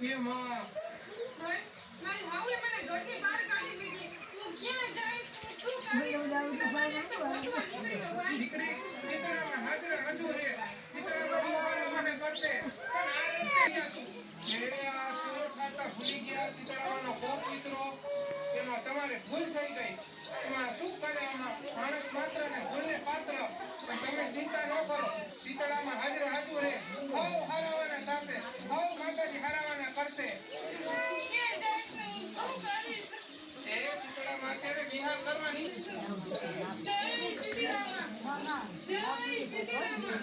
એ માં મારી હાઉલે મને ઘરની બહાર કાઢી દીધી હું ક્યાં જાય તું કાઢી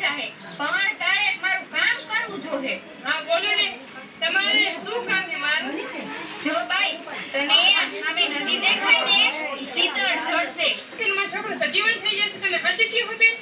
જાહે. પણ તારે મારું કામ કરવું જોહે. હા બોલો ને. તમારે શું કામ છે મારું? જો ભાઈ તને સામે નદી દેખાય ને શીતળ જળ છે માં છોકરો સજીવન થઈ જશે. તમે બચી કેવું બેન?